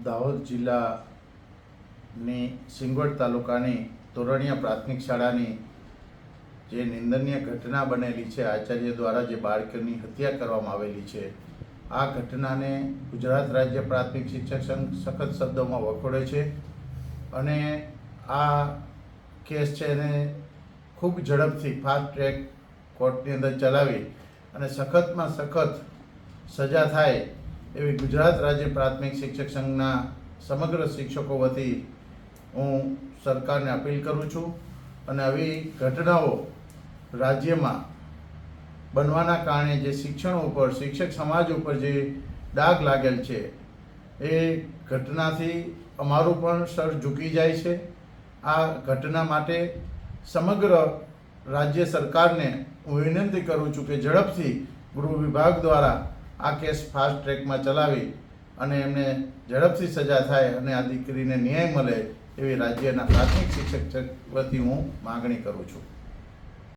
દાહોદ જિલ્લાની સિંગવડ તાલુકાની તોરણિયા પ્રાથમિક શાળાની જે નિંદનીય ઘટના બનેલી છે, આચાર્ય દ્વારા જે બાળકીની હત્યા કરવામાં આવેલી છે, આ ઘટનાને ગુજરાત રાજ્ય પ્રાથમિક શિક્ષક સંઘ સખત શબ્દોમાં વખોડે છે અને આ કેસ છે એને ખૂબ ઝડપથી ફાસ્ટ ટ્રેક કોર્ટની અંદર ચલાવી અને સખતમાં સખત સજા થાય એવી ગુજરાત રાજ્ય પ્રાથમિક શિક્ષક સંઘના સમગ્ર શિક્ષકો વતી હું સરકારને અપીલ કરું છું અને આવી ઘટનાઓ રાજ્યમાં બનવાના કારણે જે શિક્ષણ ઉપર, શિક્ષક સમાજ ઉપર જે ડાઘ લાગેલ છે, એ ઘટનાથી અમારું પણ સર ઝૂકી જાય છે. આ ઘટના માટે સમગ્ર રાજ્ય સરકારને હું વિનંતી કરું છું કે ઝડપથી ગૃહ વિભાગ દ્વારા આ કેસ ફાસ્ટ ટ્રેકમાં ચલાવી અને એમને ઝડપથી સજા થાય અને આ દીકરીને ન્યાય મળે એવી રાજ્યના પ્રાથમિક શિક્ષક વતી હું માગણી કરું છું.